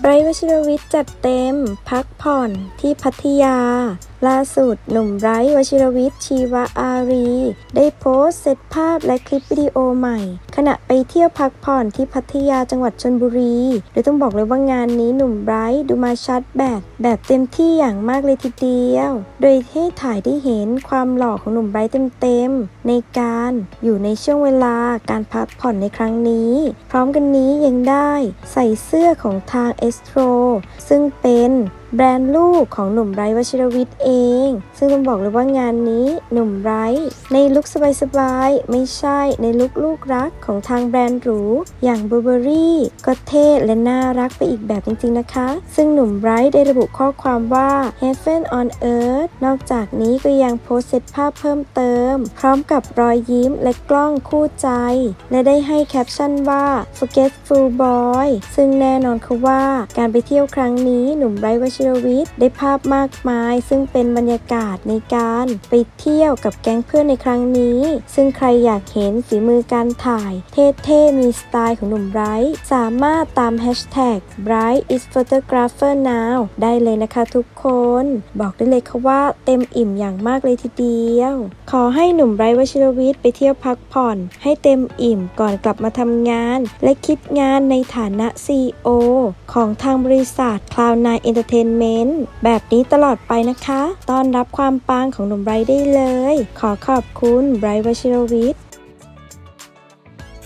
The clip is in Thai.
ไบรท์วชิรวิทย์จัดเต็ม พักผ่อนที่พัทยา ล่าสุดหนุ่มไบรท์วชิรวิทย์ชีวอารี ได้โพสต์เซตภาพและคลิปวิดีโอใหม่ ขณะไปเที่ยวพักผ่อนที่พัทยาจังหวัดชนบุรีโดยต้องบอกเลยว่างานนี้หนุ่มไบรท์ดูมาชัดแบบแบบเต็มที่อย่างมากเลยทีเดียว โดยให้ถ่ายได้เห็นความหล่อของหนุ่มไบรท์เต็มๆในการอยู่ในช่วงเวลาการพักผ่อนในครั้งนี้ พร้อมกันนี้ยังได้ใส่เสื้อของทางสโตรซึ่งเป็นแบรนด์ลูกของหนุ่มไบร์วชิรวิทย์เอง ซึ่งต้องบอกเลยว่างานนี้หนุ่มไบร์ในลุคสบายๆ ไม่ใช่ในลุคลูกรักของทางแบรนด์หรู อย่างบูเบอรี่ก็เท่และน่ารักไปอีกแบบจริงๆนะคะ ซึ่งหนุ่มไบร์ได้ระบุข้อความว่า Heaven on Earth นอกจากนี้ก็ยังโพสต์เซตภาพเพิ่มเติม พร้อมกับรอยยิ้มและกล้องคู่ใจ และได้ให้แคปชั่นว่า Forgetful Boy ซึ่งแน่นอนคือว่า การไปเที่ยวครั้งนี้หนุ่มไบรท์วชิรวิทย์ได้ภาพมากมาย ซึ่งเป็นบรรยากาศในการไปเที่ยวกับแก๊งเพื่อนในครั้งนี้ ซึ่งใครอยากเห็นฝีมือการถ่าย เท่ๆมีสไตล์ของหนุ่มไบรท์สามารถตาม Hashtag Bright is photographer now ได้เลยนะคะทุกคน บอกได้เลยค่ะว่าเต็มอิ่มอย่างมากเลยทีเดียว ขอให้หนุ่มไบรท์วชิรวิทย์ไปเที่ยวพักผ่อน ให้เต็มอิ่มก่อนกลับมาทำงาน และคิดงานในฐานะ CEO ของทางบริษัท Cloud9 Entertainment แบบนี้ตลอดไปนะคะ ต้อนรับความปังของหนุ่มไบรท์ได้เลย ขอขอบคุณไบรท์วชิรวิทย์